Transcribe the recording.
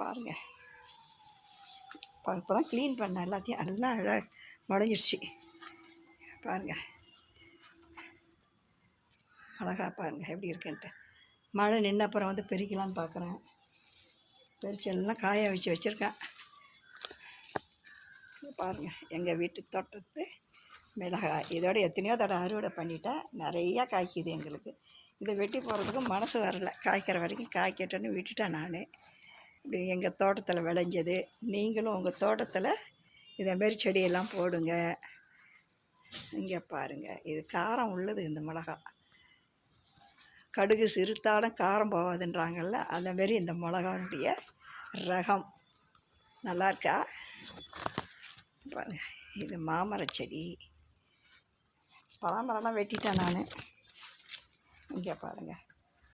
பாருங்கள் இப்போ தான் க்ளீன் பண்ணேன். எல்லாத்தையும் நல்லா அழகாக முடஞ்சிடுச்சு பாருங்கள் அழகாக பாருங்கள் எப்படி இருக்குன்ட்டு. மழை நின்ன அப்புறம் வந்து பெருக்கலான்னு பார்க்குறேன் பெருச்சு எல்லாம் காய வச்சு வச்சுருக்கேன். பாருங்கள் எங்கள் வீட்டு தோட்டத்து மிளகாய். இதோட எத்தனையோ தடவை அறுவடை பண்ணிட்டேன். நிறையா காய்க்குது எங்களுக்கு. இதை வெட்டி போகிறதுக்கு மனசு வரல. காய்க்கிற வரைக்கும் காய்க்கட்டும்னு விட்டுட்டேன் நான். இப்படி எங்கள் தோட்டத்தில் விளைஞ்சது. நீங்களும் உங்கள் தோட்டத்தில் இதேமாரி செடியெல்லாம் போடுங்க. இங்கே பாருங்கள் இது காரம் உள்ளது இந்த மிளகா. கடுகு சிறுத்தாலும் காரம் போகாதுன்றாங்கல்ல அந்தமாரி இந்த மிளகாவுடைய ரகம். நல்லா இருக்கா? பாருங்க இது மாமரச் செடி. பலாமரம்லாம் வெட்டிட்டேன் நான். இங்கே பாருங்கள்